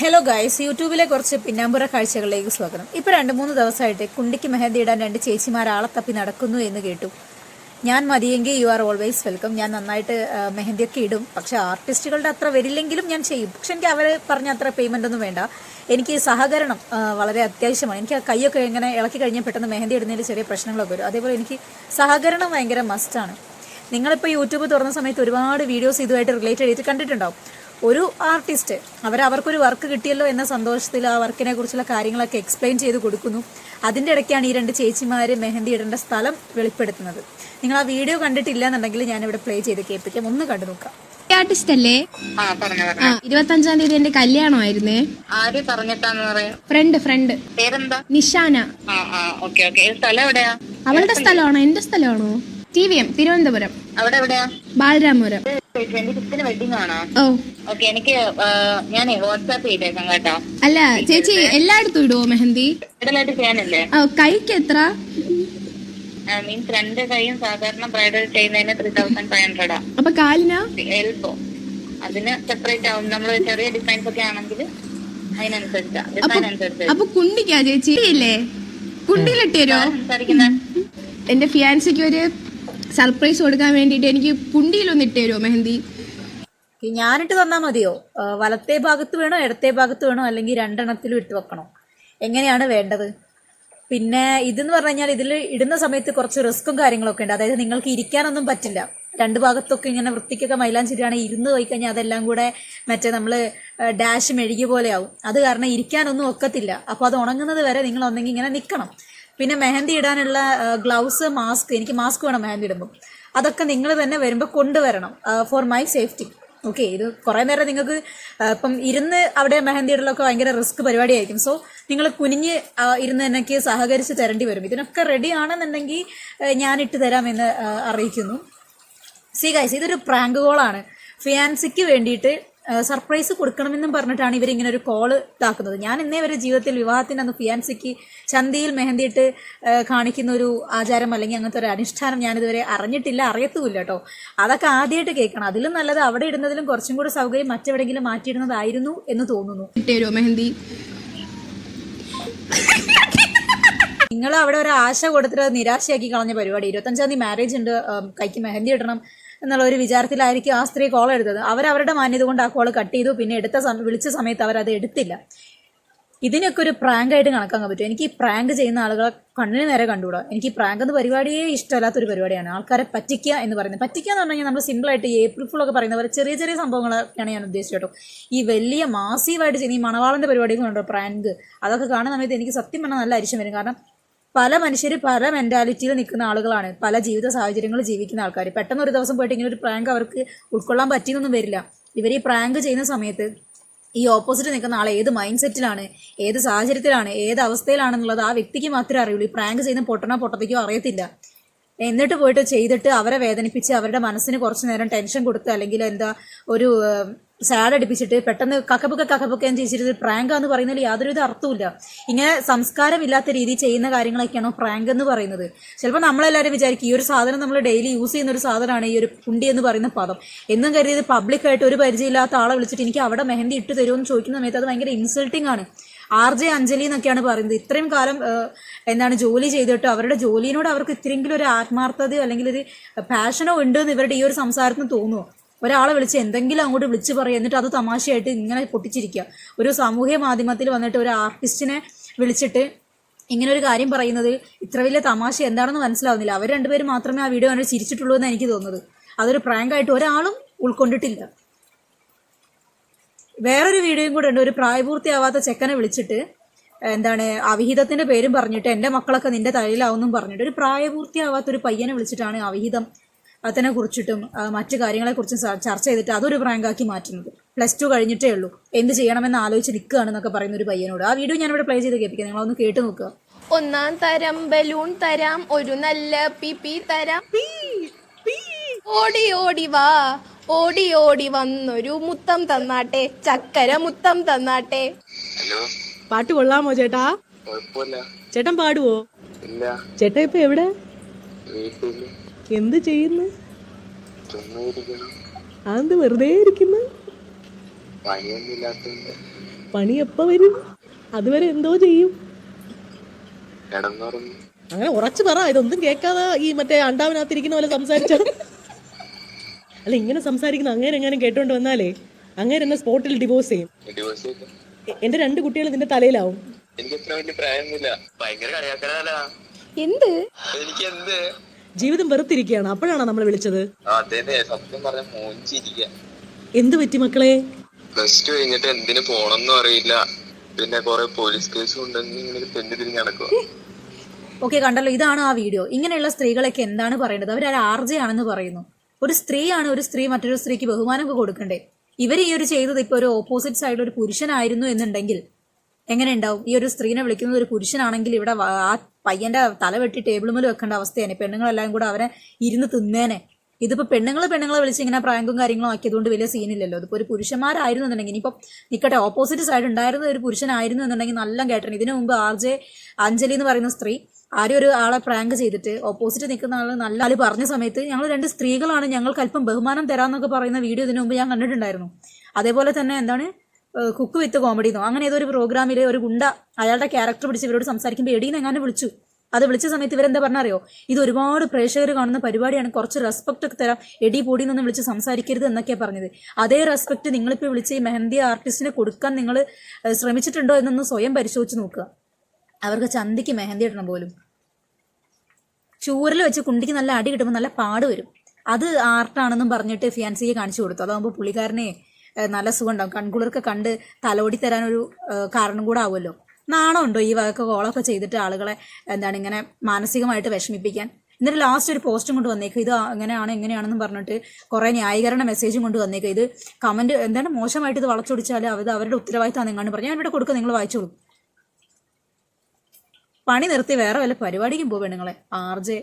Hello guys യൂട്യൂബിലെ കുറച്ച് പിന്നാമ്പുറ കാഴ്ചകളിലേക്ക് സ്വാഗതം. ഇപ്പോൾ രണ്ട് മൂന്ന് ദിവസമായിട്ട് കുണ്ടിക്ക് മെഹന്തി ഇടാൻ രണ്ട് ചേച്ചിമാർ ആളെ തപ്പി നടക്കുന്നു എന്ന് കേട്ടു. ഞാൻ മതിയെങ്കിൽ യു ആർ ഓൾവേസ് വെൽക്കം ഞാൻ നന്നായിട്ട് മെഹന്തിയൊക്കെ ഇടും. പക്ഷെ ആർട്ടിസ്റ്റുകളുടെ അത്ര വരില്ലെങ്കിലും ഞാൻ ചെയ്യും. പക്ഷെ എനിക്ക് അവർ പറഞ്ഞ അത്ര പേയ്മെന്റ് ഒന്നും വേണ്ട. എനിക്ക് സഹകരണം വളരെ അത്യാവശ്യമാണ്. എനിക്ക് ആ കൈയൊക്കെ എങ്ങനെ ഇളക്കി കഴിഞ്ഞാൽ പെട്ടെന്ന് മെഹന്തി ഇടുന്നതിൽ ചെറിയ പ്രശ്നങ്ങളൊക്കെ വരും. അതേപോലെ എനിക്ക് സഹകരണം ഭയങ്കര മസ്റ്റാണ് നിങ്ങളിപ്പോൾ യൂട്യൂബ് തുറന്ന സമയത്ത് ഒരുപാട് വീഡിയോസ് ഇതുമായിട്ട് റിലേറ്റ് ചെയ്തിട്ട് കണ്ടിട്ടുണ്ടാവും. ഒരു ആർട്ടിസ്റ്റ് അവർ അവർക്കൊരു വർക്ക് കിട്ടിയല്ലോ എന്ന സന്തോഷത്തിൽ ആ വർക്കിനെ കുറിച്ചുള്ള കാര്യങ്ങളൊക്കെ എക്സ്പ്ലെയിൻ ചെയ്ത് കൊടുക്കുന്നു. അതിന്റെ ഇടയ്ക്കാണ് ഈ രണ്ട് ചേച്ചിമാർ മെഹന്തി ഇടേണ്ട സ്ഥലം വെളിപ്പെടുത്തുന്നത്. നിങ്ങൾ ആ വീഡിയോ കണ്ടിട്ടില്ല എന്നുണ്ടെങ്കിൽ ഞാനിവിടെ പ്ലേ ചെയ്ത് കേൾപ്പിക്കാം. ഒന്ന് കണ്ടു നോക്കാം. ആർട്ടിസ്റ്റ് അല്ലേ? ഇരുപത്തി അഞ്ചാം തീയതി എന്റെ കല്യാണമായിരുന്നേ. ആര് പറഞ്ഞിട്ടാന്ന് പറയാ? ഫ്രണ്ട് ഫ്രണ്ട് പേരെന്താ? നിഷാന. ആ ആ ഓക്കെ ഓക്കെ. സ്ഥലം എവിടെയാ? അവളുടെ സ്ഥലമാണോ? എന്റെ സ്ഥലമാണോ? T V M Thiruvananthapuram. അവിടെ എവിടെയാ? ബാലരാമപുരം. ട്വന്റി ഫിഫ്തിന് വെഡിങ് ആണോ. ഓ. ഓക്കെ എനിക്ക് ഞാൻ വാട്സാപ്പ് ചെയ്തേക്കാം കേട്ടോ. അല്ല ചേച്ചി എല്ലായിടത്തും ഇടുവോ മെഹന്തി? ബ്രൈഡലായിട്ട് ചെയ്യാനില്ലേ? ഓ കൈക്ക് എത്ര? മീൻസ് രണ്ട് കൈയും സാധാരണ ബ്രൈഡൽ ചെയ്യുന്നതിന് ത്രീ തൗസൻഡ് ഫൈവ് ഹൺഡ്രഡാ അപ്പൊ കാലിനാ? എൽബോ അതിന് സെപ്പറേറ്റ് ആവും. നമ്മൾ ചെറിയ ഡിസൈൻസ് ഒക്കെ ആണെങ്കിൽ അതിനനുസരിച്ചാ. ഡിസൈൻ അനുസരിച്ച്. അപ്പൊ കുണ്ടിക്കാ ചേച്ചി? ഇല്ലേ കുണ്ടിയിലിട്ട് തരുമോ സംസാരിക്കുന്നത് എന്റെ ഫിയാൻസിക്ക് ഒരു സർപ്രൈസ് കൊടുക്കാൻ വേണ്ടിട്ട് എനിക്ക് പുണ്ടിയിലൊന്ന് ഇട്ട് തരുമോ മെഹന്തി? ഞാനിട്ട് തന്നാൽ മതിയോ? വലത്തെ ഭാഗത്ത് വേണോ ഇടത്തെ ഭാഗത്ത് വേണോ അല്ലെങ്കിൽ രണ്ടെണ്ണത്തിലും ഇട്ട് വെക്കണോ? എങ്ങനെയാണ് വേണ്ടത്? പിന്നെ ഇതെന്ന് പറഞ്ഞു കഴിഞ്ഞാൽ ഇതിൽ ഇടുന്ന സമയത്ത് കുറച്ച് റിസ്ക്കും കാര്യങ്ങളൊക്കെ ഉണ്ട്. അതായത് നിങ്ങൾക്ക് ഇരിക്കാനൊന്നും പറ്റില്ല. രണ്ട് ഭാഗത്തൊക്കെ ഇങ്ങനെ വൃത്തിക്കൊക്കെ മൈലാഞ്ചിരിയാണെങ്കിൽ ഇരുന്ന് പോയി കഴിഞ്ഞാൽ അതെല്ലാം കൂടെ മറ്റേ നമ്മൾ ഡാഷ് മെഴുകി പോലെയാവും അത് കാരണം ഇരിക്കാനൊന്നും ഒക്കത്തില്ല. അപ്പോൾ അത് ഉണങ്ങുന്നത് വരെ നിങ്ങൾ ഒന്നെങ്കിൽ ഇങ്ങനെ നിൽക്കണം പിന്നെ മെഹന്തി ഇടാനുള്ള ഗ്ലൗസ് മാസ്ക് എനിക്ക് മാസ്ക് വേണം മെഹന്തി ഇടുമ്പോൾ അതൊക്കെ നിങ്ങൾ തന്നെ വരുമ്പോൾ കൊണ്ടുവരണം ഫോർ മൈ സേഫ്റ്റി ഓക്കെ ഇത് കുറേ നേരം നിങ്ങൾക്ക് ഇപ്പം ഇരുന്ന് അവിടെ മെഹന്തി ഇടലൊക്കെ ഭയങ്കര റിസ്ക് പരിപാടിയായിരിക്കും. സോ നിങ്ങൾ കുനിഞ്ഞ് ഇരുന്ന് എനിക്ക് സഹകരിച്ച് തരേണ്ടി വരും. ഇതിനൊക്കെ റെഡി ആണെന്നുണ്ടെങ്കിൽ ഞാൻ ഇട്ട് തരാമെന്ന് അറിയിക്കുന്നു. സി ഗൈസ് ഇതൊരു പ്രാങ്ക് കോളാണ് ഫിയാൻസിക്ക് വേണ്ടിയിട്ട് സർപ്രൈസ് കൊടുക്കണമെന്നും പറഞ്ഞിട്ടാണ് ഇവരിങ്ങനെ ഒരു കോൾ ഇതാക്കുന്നത്. ഞാൻ ഇന്നേ വരെ ജീവിതത്തിൽ വിവാഹത്തിന് അന്ന് ഫിയാൻസിക്ക് ചന്തയിൽ മെഹന്തിയിട്ട് കാണിക്കുന്ന ഒരു ആചാരം അല്ലെങ്കിൽ അങ്ങനത്തെ ഒരു അനുഷ്ഠാനം ഞാനിതുവരെ അറിഞ്ഞിട്ടില്ല അറിയത്തുമില്ല കേട്ടോ അതൊക്കെ ആദ്യമായിട്ട് കേൾക്കണം. അതിലും നല്ലത് അവിടെ ഇടുന്നതിലും കുറച്ചും കൂടി സൗകര്യം മറ്റെവിടെയെങ്കിലും മാറ്റിയിടുന്നതായിരുന്നു എന്ന് തോന്നുന്നു. മെഹന്തി? നിങ്ങൾ അവിടെ ഒരു ആശ കൊടുത്തിട്ട് നിരാശയാക്കി കളഞ്ഞ പരിപാടി. ഇരുപത്തഞ്ചാം തീയതി മാരേജ് ഉണ്ട്. കൈക്ക് മെഹന്തി ഇടണം. എന്നുള്ള ഒരു വിചാരത്തിലായിരിക്കും ആ സ്ത്രീ കോൾ എടുത്തത്. അവരവരുടെ മാന്യത കൊണ്ട് ആ കോൾ കട്ട് ചെയ്തു. പിന്നെ എടുത്ത സമയം വിളിച്ച സമയത്ത് അവരത് എടുത്തില്ല. ഇതിനൊക്കെ ഒരു പ്രാങ്ക് ആയിട്ട് കണക്കാക്കാൻ പറ്റും. എനിക്ക് ഈ പ്രാങ്ക് ചെയ്യുന്ന ആളുകളെ കണ്ണിന് നേരെ കണ്ടുകൂടാ? എനിക്ക് ഈ പ്രാങ്ക് എന്ന പരിപാടിയെ ഇഷ്ടമല്ലാത്തൊരു പരിപാടിയാണ്. ആൾക്കാരെ പറ്റിക്കുക എന്ന് പറയുന്നത്. പറ്റിക്കുക എന്ന് പറഞ്ഞാൽ നമ്മൾ സിമ്പിളായിട്ട് ഏപ്രിൽ ഫുൾ ഒക്കെ പറയുന്ന പോലെ ചെറിയ ചെറിയ സംഭവങ്ങളൊക്കെയാണ് ഞാൻ ഉദ്ദേശിച്ചത് കേട്ടോ. ഈ വലിയ മാസീവായിട്ട് ചെയ്യുന്ന ഈ മണവാളന്റെ പരിപാടിയൊക്കെ ഉണ്ടോ പ്രാങ്ക് അതൊക്കെ കാണുന്ന സമയത്ത് എനിക്ക് സത്യം പറഞ്ഞാൽ നല്ല അരിശം വരും. കാരണം പല മനുഷ്യർ പല മെന്റാലിറ്റിയിൽ നിൽക്കുന്ന ആളുകളാണ്. പല ജീവിത സാഹചര്യങ്ങൾ ജീവിക്കുന്ന ആൾക്കാർ പെട്ടെന്ന് ഒരു ദിവസം പോയിട്ട് ഇങ്ങനെ ഒരു പ്രാങ്ക് അവർക്ക് ഉൾക്കൊള്ളാൻ പറ്റിയെന്നൊന്നും വരില്ല. ഇവർ ഈ പ്രാങ്ക് ചെയ്യുന്ന സമയത്ത് ഈ ഓപ്പോസിറ്റ് നിൽക്കുന്ന ആൾ ഏത് മൈൻഡ് സെറ്റിലാണ് ഏത് സാഹചര്യത്തിലാണ് ഏത് അവസ്ഥയിലാണെന്നുള്ളത് ആ വ്യക്തിക്ക് മാത്രമേ അറിയുള്ളൂ. ഈ പ്രാങ്ക് ചെയ്യുന്ന പൊട്ടണോ പൊട്ടത്തേക്കോ അറിയത്തില്ല. എന്നിട്ട് പോയിട്ട് ചെയ്തിട്ട് അവരെ വേദനിപ്പിച്ച് അവരുടെ മനസ്സിന് കുറച്ച് നേരം ടെൻഷൻ കൊടുത്ത് അല്ലെങ്കിൽ എന്താ ഒരു സാഡ് അടിപ്പിച്ചിട്ട് പെട്ടെന്ന് കക്കപ്പൊക്കെ കക്കപ്പൊക്കെ ചെയ്തിട്ട് പ്രാങ്ക് എന്ന് പറയുന്നതിൽ യാതൊരുവിധ അർത്ഥവുമില്ല. ഇങ്ങനെ സംസ്കാരമില്ലാത്ത രീതി ചെയ്യുന്ന കാര്യങ്ങളൊക്കെയാണോ പ്രാങ്ക് എന്ന് പറയുന്നത്. ചിലപ്പോൾ നമ്മളെല്ലാവരും വിചാരിക്കും ഈ ഒരു സാധനം നമ്മൾ ഡെയിലി യൂസ് ചെയ്യുന്ന ഒരു സാധനമാണ് ഈ ഒരു കുണ്ടി എന്ന് പറയുന്ന പദം. എന്നും കരുതിയത് പബ്ലിക്കായിട്ട് ഒരു പരിചയമില്ലാത്ത ആളെ വിളിച്ചിട്ട് എനിക്ക് അവിടെ മെഹന്തി ഇട്ട് തരുമെന്ന് ചോദിക്കുന്ന സമയത്ത് അത് ഭയങ്കര ഇൻസൾട്ടിംഗ് ആണ്. ആർ ജെ അഞ്ജലി എന്നൊക്കെയാണ് പറയുന്നത്. ഇത്രയും കാലം എന്താണ് ജോലി ചെയ്തിട്ട് അവരുടെ ജോലിയോട് അവർക്ക് ഇത്രയെങ്കിലും ഒരു ആത്മാർത്ഥതയോ അല്ലെങ്കിൽ ഒരു പാഷനോ ഉണ്ട് എന്ന് ഇവരുടെ ഈ ഒരു സംസാരത്തിന് തോന്നുമോ ഒരാളെ വിളിച്ച് എന്തെങ്കിലും അങ്ങോട്ട് വിളിച്ച് പറയുക എന്നിട്ട് അത് തമാശയായിട്ട് ഇങ്ങനെ പൊട്ടിച്ചിരിക്കുക. ഒരു സാമൂഹ്യ മാധ്യമത്തിൽ വന്നിട്ട് ഒരു ആർട്ടിസ്റ്റിനെ വിളിച്ചിട്ട് ഇങ്ങനെ ഒരു കാര്യം പറയുന്നത് ഇത്ര വലിയ തമാശ എന്താണെന്ന് മനസ്സിലാവുന്നില്ല. അവർ രണ്ടുപേരും മാത്രമേ ആ വീഡിയോ കണ്ടിട്ട് ചിരിച്ചിട്ടുള്ളൂ എന്ന് എനിക്ക് തോന്നുന്നത്. അതൊരു പ്രാങ്കായിട്ട് ഒരാളും ഉൾക്കൊണ്ടിട്ടില്ല. വേറൊരു വീഡിയോയും കൂടെ ഉണ്ട്. ഒരു പ്രായപൂർത്തിയാവാത്ത ചെക്കനെ വിളിച്ചിട്ട് എന്താണ് അവിഹിതത്തിന്റെ പേരും പറഞ്ഞിട്ട് എന്റെ മക്കളൊക്കെ നിന്റെ തലയിലാവുന്നും പറഞ്ഞിട്ട് ഒരു പ്രായപൂർത്തിയാവാത്ത ഒരു പയ്യനെ വിളിച്ചിട്ടാണ് അവിഹിതം അതിനെ കുറിച്ചിട്ടും മറ്റു കാര്യങ്ങളെ കുറിച്ചും ചർച്ച ചെയ്തിട്ട് അതൊരു പ്രാങ്കാക്കി മാറ്റുന്നത്. പ്ലസ് ടു കഴിഞ്ഞിട്ടേ ഉള്ളൂ. എന്ത് ചെയ്യണമെന്ന് ആലോചിച്ച് നിൽക്കുകയാണെന്നൊക്കെ പറയുന്ന ഒരു പയ്യനോട്. ആ വീഡിയോ ഞാനിവിടെ പ്ലേ ചെയ്ത് കേൾപ്പിക്കാം. നിങ്ങളൊന്ന് കേട്ട് നോക്കുക. ഒന്നാം തരം ബലൂൺ തരാം ഒരു നല്ല പി പി തരാം. ഓടി ഓടി വാ. ഓടി ഓടി വന്നൊരു മുത്തം തന്നാട്ടെ ചക്കര മുത്തം തന്നാട്ടെ. ഹലോ? പാട്ട് കൊള്ളാമോ ചേട്ടാ? കുഴപ്പമില്ല. ചേട്ടൻ പാടുവോ? ഇല്ല. ചേട്ടാ ഇപ്പൊ എവിടെ? വീട്ടിൽ എന്ത് ചെയ്യുന്നു? ചുമ്മാ ഇരിക്കണം അതെന്ത് വെറുതെ ഇരിക്കുന്നു? പണിയൊന്നും ഇല്ലാത്തതുകൊണ്ട് പണി എപ്പോ വരും? അതുവരെ എന്തോ ചെയ്യും. കിടന്നുറങ്ങി അങ്ങനെ ഉറച്ചു പറ ഇതൊന്നും കേക്കാതെ ഈ മറ്റേ അണ്ടാവിനകത്തിരിക്കുന്ന പോലെ സംസാരിച്ച. അല്ല ഇങ്ങനെ സംസാരിക്കുന്ന അങ്ങനെ എങ്ങനെ കേട്ടോണ്ട് വന്നാലേ അങ്ങനെ എന്നെ സ്പോട്ടിൽ ഡിവോഴ്സ് ചെയ്യും. എന്റെ രണ്ട് കുട്ടികൾ നിന്റെ തലയിലാവും. എന്ത് എനിക്ക് എന്ത്? ജീവിതം വെറുത്തിരിക്കുകയാണ്. അപ്പോഴാണോ നമ്മൾ വിളിച്ചത്? എന്ത് പറ്റി മക്കളെ? പ്ലസ് ടു കഴിഞ്ഞിട്ട് എന്തിനു പോണെന്നും അറിയില്ല. പിന്നെ കൊറേ പോലീസ് കേസും ഉണ്ടെന്ന് ഇങ്ങനെ തെന്നി തിരിഞ്ഞ് നടക്കുക ഓക്കെ കണ്ടല്ലോ. ഇതാണ് ആ വീഡിയോ. ഇങ്ങനെയുള്ള സ്ത്രീകളൊക്കെ എന്താണ് പറയേണ്ടത്? അവർ ആർജയാണെന്ന് പറയുന്നു. ഒരു സ്ത്രീയാണ് ഒരു സ്ത്രീ മറ്റൊരു സ്ത്രീക്ക് ബഹുമാനം കൊടുക്കണ്ടേ? ഇവർ ഈ ഒരു ചെയ്തത് ഇപ്പോൾ ഒരു ഓപ്പോസിറ്റ് സൈഡിൽ ഒരു പുരുഷനായിരുന്നു എന്നുണ്ടെങ്കിൽ എങ്ങനെ ഉണ്ടാവും? ഈ ഒരു സ്ത്രീനെ വിളിക്കുന്നത് ഒരു പുരുഷനാണെങ്കിൽ ഇവിടെ ആ പയ്യന്റെ തല വെട്ടി ടേബിൾ മേൽ വെക്കേണ്ട അവസ്ഥയാണ്. പെണ്ണുങ്ങളെല്ലാം കൂടെ അവരെ ഇരുന്ന് തിന്നേനെ. ഇതിപ്പോ പെണ്ണുങ്ങൾ പെണ്ണുങ്ങളെ വിളിച്ച് ഇങ്ങനെ പ്രാങ്കും കാര്യങ്ങളും ആക്കിയതുകൊണ്ട് വലിയ സീനില്ലല്ലോ ഇതിപ്പോ ഒരു പുരുഷന്മാരായിരുന്നു എന്നുണ്ടെങ്കിൽ ഇനിയിപ്പം നിൽക്കട്ടെ ഓപ്പോസിറ്റ് സൈഡ് ഉണ്ടായിരുന്ന ഒരു പുരുഷനായിരുന്നു എന്നുണ്ടെങ്കിൽ നല്ല കേട്ടണം. ഇതിനു മുമ്പ് ആർ ജെ അഞ്ജലി എന്ന് പറയുന്ന സ്ത്രീ ആരും ഒരു ആളെ പ്രാങ്ക് ചെയ്തിട്ട് ഓപ്പോസിറ്റ് നിൽക്കുന്ന ആൾ നല്ല ആൾ പറഞ്ഞ സമയത്ത് ഞങ്ങൾ രണ്ട് സ്ത്രീകളാണ് ഞങ്ങൾക്ക് അല്പം ബഹുമാനം തരാമെന്നൊക്കെ പറയുന്ന വീഡിയോ ഇതിനു മുമ്പ് ഞാൻ കണ്ടിട്ടുണ്ടായിരുന്നു. അതേപോലെ തന്നെ എന്താണ് കുക്ക് വിത്ത് കോമഡി എന്നോ അങ്ങനെ ഏതൊരു പ്രോഗ്രാമിൽ ഒരു ഗുണ്ട അയാളുടെ ക്യാരക്ടർ പിടിച്ച് ഇവരോട് സംസാരിക്കുമ്പോൾ എടീന്ന് എങ്ങനെ വിളിച്ചു. അത് വിളിച്ച സമയത്ത് ഇവരെന്താ പറഞ്ഞറിയോ? ഇത് ഒരുപാട് പ്രേക്ഷകർ കാണുന്ന പരിപാടിയാണ്. കുറച്ച് റെസ്പെക്ട് ഒക്കെ തരാം. എടി പൊടി നിന്ന് വിളിച്ച് സംസാരിക്കരുത് എന്നൊക്കെയാണ് പറഞ്ഞത്. അതേ റെസ്പെക്ട് നിങ്ങളിപ്പോൾ വിളിച്ച് ഈ മെഹന്തി ആർട്ടിസ്റ്റിനെ കൊടുക്കാൻ നിങ്ങൾ ശ്രമിച്ചിട്ടുണ്ടോ എന്നൊന്ന് സ്വയം പരിശോധിച്ച് നോക്കുക. അവർക്ക് ചന്തിക്ക് മെഹന്തി ഇടണം പോലും. ചൂരൽ വെച്ച് കുണ്ടിക്ക് നല്ല അടി കിട്ടുമ്പോൾ നല്ല പാട് വരും. അത് ആർട്ടാണെന്നും പറഞ്ഞിട്ട് ഫിയാൻസിയെ കാണിച്ചു കൊടുത്തു. അതാകുമ്പോൾ പുള്ളിക്കാരനെ നല്ല സുഖം ഉണ്ടാവും കൺകുളിർക്ക് കണ്ട് തലോടി തരാൻ ഒരു കാരണം കൂടെ ആവുമല്ലോ. നാണമുണ്ടോ ഈ വകക്ക് കോളൊക്കെ ചെയ്തിട്ട് ആളുകളെ എന്താണ് ഇങ്ങനെ മാനസികമായിട്ട് വിഷമിപ്പിക്കാൻ? എന്നിട്ട് ലാസ്റ്റ് ഒരു പോസ്റ്റും കൊണ്ട് വന്നേക്കും. ഇത് എങ്ങനെയാണ് എങ്ങനെയാണെന്നും പറഞ്ഞിട്ട് കുറേ ന്യായീകരണ മെസ്സേജും കൊണ്ട് വന്നേക്കും. ഇത് കമന്റ് എന്താണ് മോശമായിട്ട് ഇത് വളച്ചൊടിച്ചാൽ അത് അവരുടെ ഉത്തരവാദിത്തമാണ് എങ്ങാണ്ട് പറഞ്ഞു ഞാൻ ഇവിടെ കൊടുക്കുക നിങ്ങൾ വായിച്ചോളൂ. പണി നിർത്തി വേറെ വല്ല പരിപാടിക്കും പോവുക നിങ്ങളെ. R J